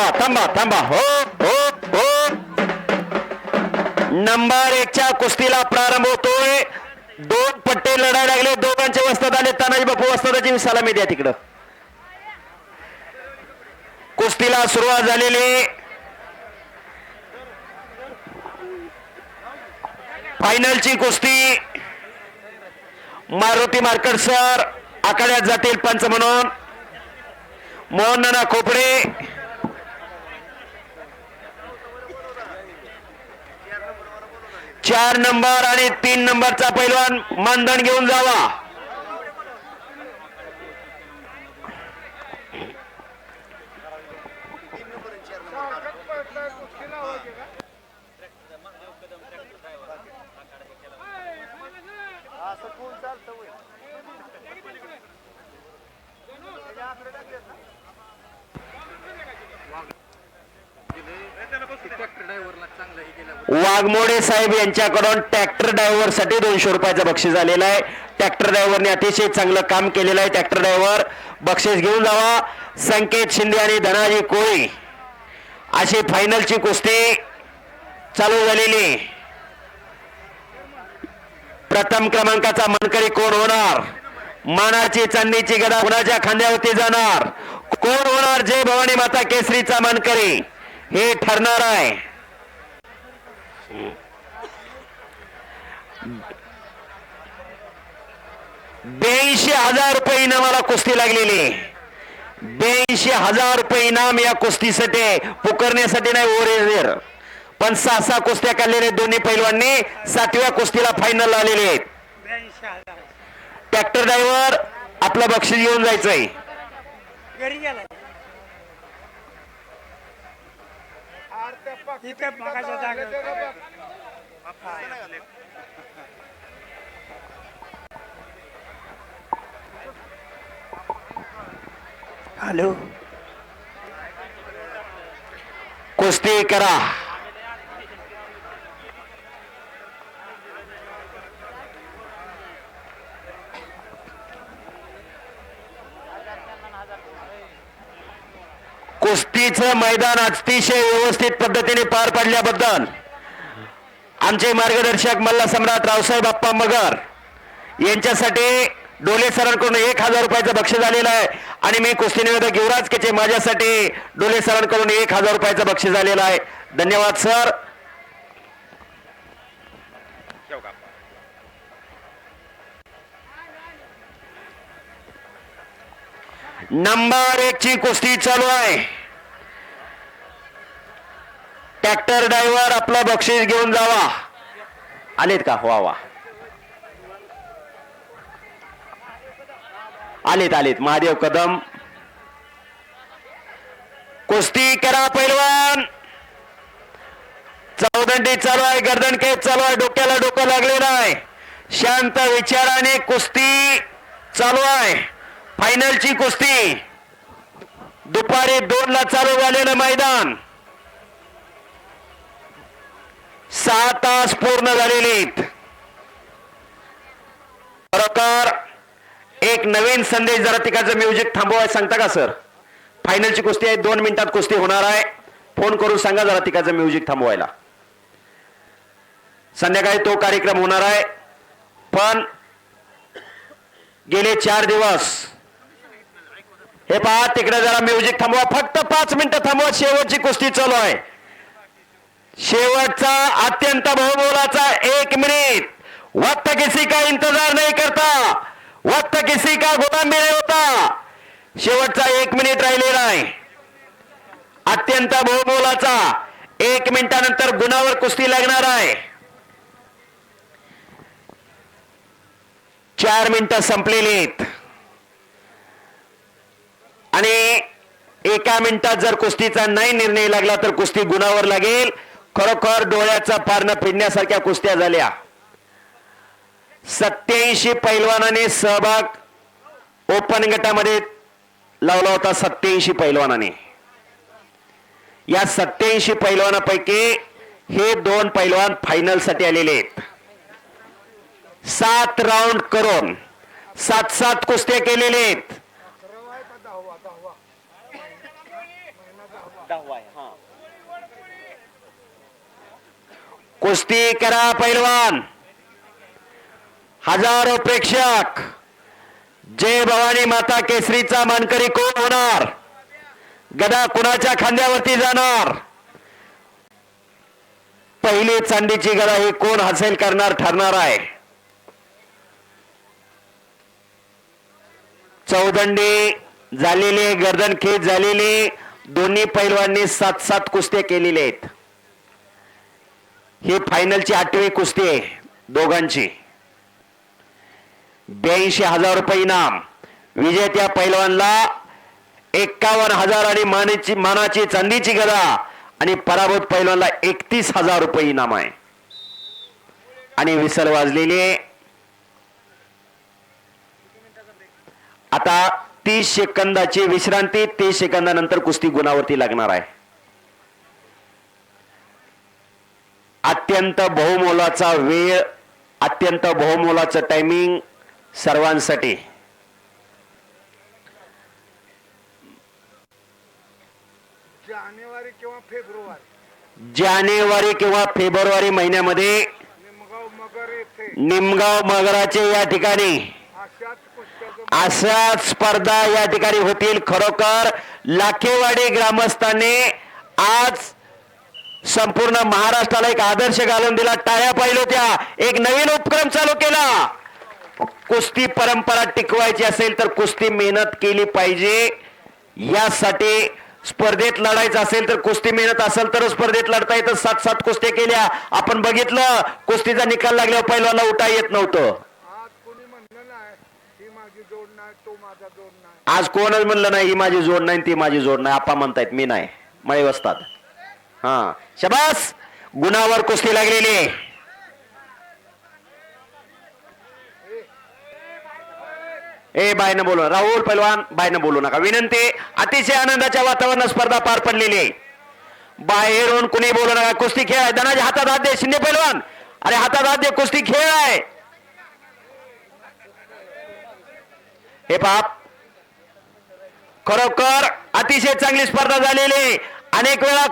थांबा थांबा थांबा. हो हो हो. नंबर एकच्या कुस्तीला प्रारंभ होतोय. दोन पट्टे लढायला लागले. दोघांचे वस्तात आले. तानाजी बापू वस्तादाची सलामी द्या तिकडं. कुस्तीला सुरुवात झालेली. फायनलची कुस्ती. मारुती मार्कर सर आखाड्यात जातील पंच म्हणून. मोहन नाना खोपडे. चार नंबर आणि तीन नंबरचा पैलवान मानधन घेऊन जावा. वाघमोडे साहेब यांच्याकडून ट्रॅक्टर ड्रायव्हरसाठी दोनशे रुपयाचं बक्षीस आलेलं आहे. ट्रॅक्टर ड्रायव्हरने अतिशय चांगलं काम केलेलं आहे. ट्रॅक्टर ड्रायव्हर बक्षीस घेऊन जावा. संकेत शिंदे आणि धनाजी कोळी. अशी फायनलची कुस्ती चालू झालेली. प्रथम क्रमांकाचा मनकरी कोण होणार? मानाची चांदीची गदा कुणाच्या खांद्यावरती जाणार? कोण होणार? जय भवानी माता केसरीचा मानकरी. हे ठरणार आहे. ब्याऐंशी हजार रुपये इनामाला कुस्ती लागलेली. ब्याऐंशी हजार रुपये इनाम या कुस्तीसाठी पुकारण्यासाठी नाही ओरेर पण सहा सहा कुस्त्या काढलेल्या दोन्ही पैलवांनी. सातव्या कुस्तीला फायनल आलेले आहेत. ट्रॅक्टर ड्रायव्हर आपलं बक्षीस घेऊन जायचंय घरी गेला इथे मगाच्या जागा. हॅलो. कुस्ती करा. कुस्तीचं मैदान अतिशय व्यवस्थित पद्धतीने पार पाडल्याबद्दल आमचे मार्गदर्शक मल्ला सम्राट रावसाहेब बाप्पा मगर यांच्यासाठी डोले सरांकडून एक हजार रुपयाचं बक्षीस आलेलं आहे. आणि मी कुस्ती निवेदक युवराज केचे माझ्यासाठी डोले सरांकडून एक हजार रुपयाचं बक्षीस आलेलं आहे. धन्यवाद सर. नंबर एक ची कुस्ती चालू आहे. ट्रॅक्टर ड्रायव्हर आपलं बक्षीस घेऊन जावा. आलेत का? वा वा. आलेत आलेत. महादेव कदम. कुस्ती करा पैलवान. चौदंडी चालू आहे गर्दन केस चालू आहे डोक्याला डोकं लागलेलं आहे शांत विचाराने कुस्ती चालू आहे. फायनलची कुस्ती. दुपारी दोन ला चालू झालेलं मैदान. सहा तास पूर्ण झालेले आहेत. खरोखर एक नवीन संदेश जरा तिकडचं म्युझिक थांबवाय सांगता का सर? फायनलची कुस्ती आहे दोन मिनिटात कुस्ती होणार आहे. फोन करून सांगा जरा तिकडचं म्युझिक थांबवायला. संध्याकाळी तो कार्यक्रम होणार आहे. पण गेले चार दिवस. हे पहा तिकडे जरा म्युझिक थांबवा. फक्त पाच मिनिटं थांबवा शेवटची कुस्ती चालू आहे. शेवटचा अत्यंत बहुमोलाचा एक मिनिट. वक्त किसी का इंतजार नहीं करता. वक्त किसी का गुलाम भी नहीं होता. शेवटचा एक मिनिट राहिलेला आहे अत्यंत बहुमोलाचा एक मिनिटानंतर गुणावर कुस्ती लागणार आहे. चार मिनिटं संपलेली आणि एका मिनिटात जर कुस्तीचा नाही निर्णय लागला तर कुस्ती गुणावर लागेल. खरोखर डोळ्याचा पारणं फिरण्यासारख्या कुस्त्या झाल्या. सत्याऐंशी पैलवानाने सहभाग ओपन गटामध्ये लावला होता सत्याऐंशी पैलवानाने. या सत्याऐंशी पैलवानापैकी हे दोन पैलवान फायनलसाठी आलेले आहेत. सात राऊंड करून सात सात कुस्त्या केलेले आहेत दहावा आहे हा कुस्ती करा पैलवान. हजारो प्रेक्षक. जय भवानी माता केसरीचा मानकरी कोण होणार? गदा कुणाच्या खांद्यावरती जाणार? पहिली चांदीची गदा ही कोण हासिल करणार ठरणार आहे. चौदंडी झालेली गर्दन खेच झालेली दोन्ही पैलवांनी सात सात कुस्त्या केलेल्या आहेत. ही फायनलची आठवी कुस्ती आहे दोघांची. ब्याऐंशी हजार रुपये इनाम. विजेत्या पैलवानला एक्कावन्न हजार आणि मानेची मानाची चांदीची गदा आणि पराभूत पैलवानला एकतीस हजार रुपये इनाम आहे. आणि विसर वाजलेले आता तीस सेकंदाची विश्रांती तीस सेकंदानंतर कुस्ती गुणावरती लागणार आहे. अत्यंत बहुमोलाचा वेळ अत्यंत बहुमोलाचं टायमिंग सर्वांसाठी. जानेवारी किंवा फेब्रुवारी. जानेवारी किंवा फेब्रुवारी महिन्यामध्ये निमगाव मगराचे या ठिकाणी अशा स्पर्धा या ठिकाणी होतील. खरोखर लाखेवाडी ग्रामस्थांनी आज संपूर्ण महाराष्ट्राला एक आदर्श घालून दिला. टाळ्या पाहिलं त्या एक नवीन उपक्रम चालू केला. कुस्ती परंपरा टिकवायची असेल तर कुस्ती मेहनत केली पाहिजे. यासाठी स्पर्धेत लढायचं असेल तर कुस्ती मेहनत असेल तर स्पर्धेत लढता येतं. सात सात कुस्त्या केल्या. आपण बघितलं कुस्तीचा निकाल लागल्यावर पहिल्याला उठा येत नव्हतं. आज नाही माझी जोड नाही आज कोणच म्हणलं नाही ही माझी जोड नाही ती माझी जोड नाही. आपा म्हणतायत मी नाही. मळे वसतात हा. शबास. गुणावर कुस्ती लागलेली. ए बायनं बोलू राहुल पैलवान बायनं बोलू नका. विनंती अतिशय आनंदाच्या वातावरणात स्पर्धा पार पडलेली. आहे बाहेरून कुणी बोलू नका. कुस्ती खेळ आहे. धनाजी हातात हात दे शिंदे पैलवान अरे हातात हात दे कुस्ती खेळ आहे. हे पाप. खरोखर अतिशय चांगली स्पर्धा झालेली. आहे. अनेक वेळा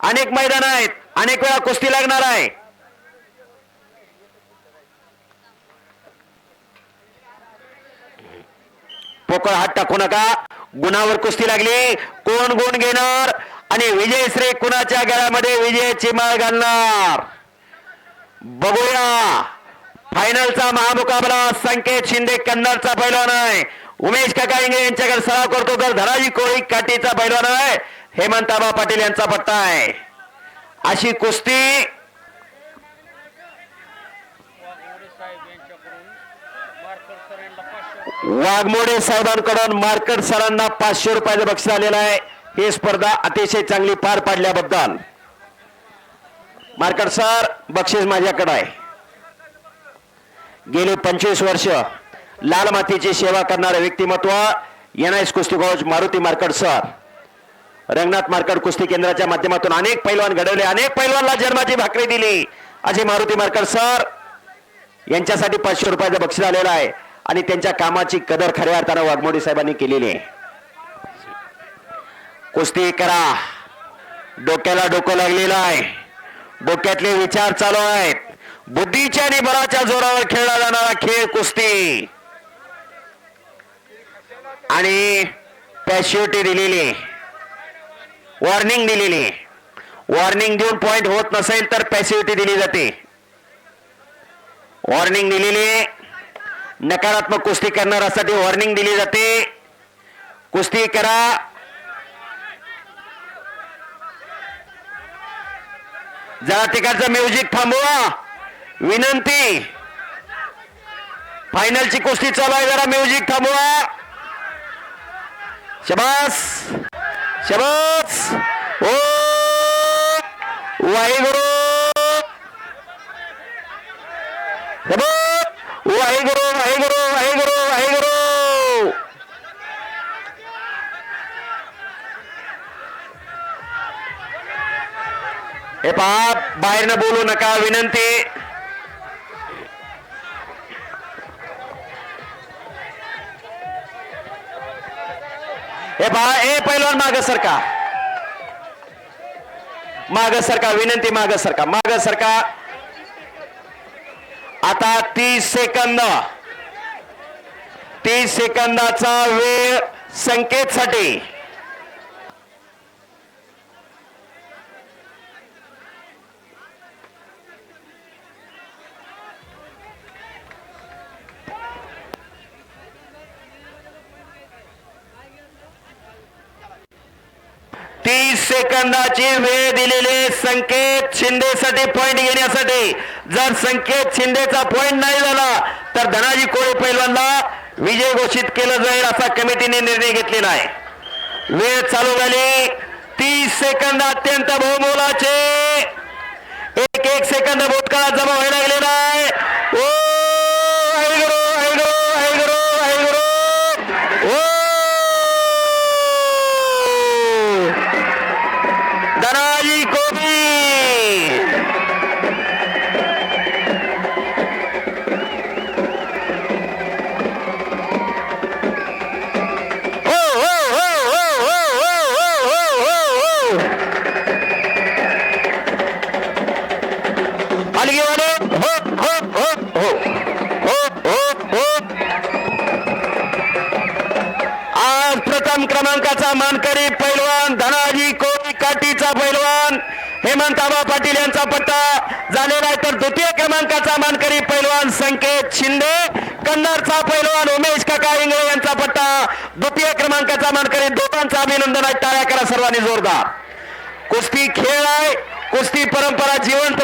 अनेक मैदान आहेत अनेक वेळा कुस्ती लागणार आहे. पोकळ हात टाकू नका. गुणावर कुस्ती लागली. कोण गुण घेणार? आणि विजय श्री कुणाच्या गळ्यामध्ये विजयाची माळ घालणार? बघूया. फायनलचा महामुकाबला संकेत शिंदे कन्नडचा पैलवान आहे. उमेश काका इंगे यांच्याकडे सराव करतो तर धनाजी कोळी काटीचा पैलवान आहे. हेमंताबा पाटील यांचा पट्टा आहे. अशी कुस्ती वाघमोडे साहेबांकडून मार्केट सरांना पाचशे रुपयाचं बक्षीस आलेलं आहे. ही स्पर्धा अतिशय चांगली पार पाडल्याबद्दल. मार्केट सर बक्षीस माझ्याकडे आहे. गेली पंचवीस वर्ष लाल मातीची सेवा करणारे व्यक्तिमत्व एन एस कुस्ती coach Maruti market sir. Ranganath Markad कुस्ती केंद्राच्या माध्यमातून अनेक पैलवान घडवले अनेक पैलवानला जन्माची भाकरी दिली. अजय मारुती मारकड सर यांच्यासाठी पाचशे रुपयाचं बक्षीस आलेलं आहे आणि त्यांच्या कामाची कदर खऱ्या अर्थानं वाघमोडी साहेबांनी केलेली आहे. कुस्ती करा. डोक्याला डोकं लागलेलं आहे. डोक्यातले विचार चालू आहेत. बुद्धीच्या आणि बळाच्या जोरावर खेळला जाणारा खेळ कुस्ती. आणि पॅशिव्हिटी दिलेली वॉर्निंग दिलेली. वॉर्निंग देऊन पॉइंट होत नसेल तर पॅसिव्हिटी दिली जाते. वॉर्निंग दिलेली. नकारात्मक कुस्ती करणाऱ्यासाठी वॉर्निंग दिली जाते. कुस्ती करा. जरा तिकडचं म्युझिक थांबवा. विनंती. फायनलची कुस्ती चालू आहे जरा म्युझिक थांबवा. शबास. शबास! ओ! वाहेगुरु शबास! वाहेगुरु वाहेगुरु वाहेगुरु वाहेगुरु हे पहा बाहेरनं बोलू नका विनंती. हे पहा ए पैलवान माग सरका. माग सरका विनंती माग सरका. माग सरका. आता तीस सेकंद. तीस सेकंदाचा वेळ संकेतसाठी. तीस सेकंदाची वेळ दिलेले संकेत शिंदेसाठी पॉइंट घेण्यासाठी. जर संकेत शिंदेचा पॉइंट नाही झाला तर धनाजी कोळी पैलवानला विजय घोषित केलं जाईल असा कमिटीने निर्णय घेतलेला आहे. वेळ चालू झाली. तीस सेकंद अत्यंत बहुमोलाचे. एक एक सेकंद भूतकाळात जमा व्हायला लागलेला आहे. ओ! हेमंताबा पाटील यांचा पट्टा झालेला आहे. तर द्वितीय क्रमांकाचा मानकरी पैलवान संकेत शिंदे कन्नडचा पैलवान उमेश काका इंगळे यांचा पट्टा द्वितीय क्रमांकाचा मानकरी दोघांचा अभिनंदन आहे. टाळ्या करा सर्वांनी जोरदार. कुस्ती खेळ आहे. कुस्ती परंपरा जिवंत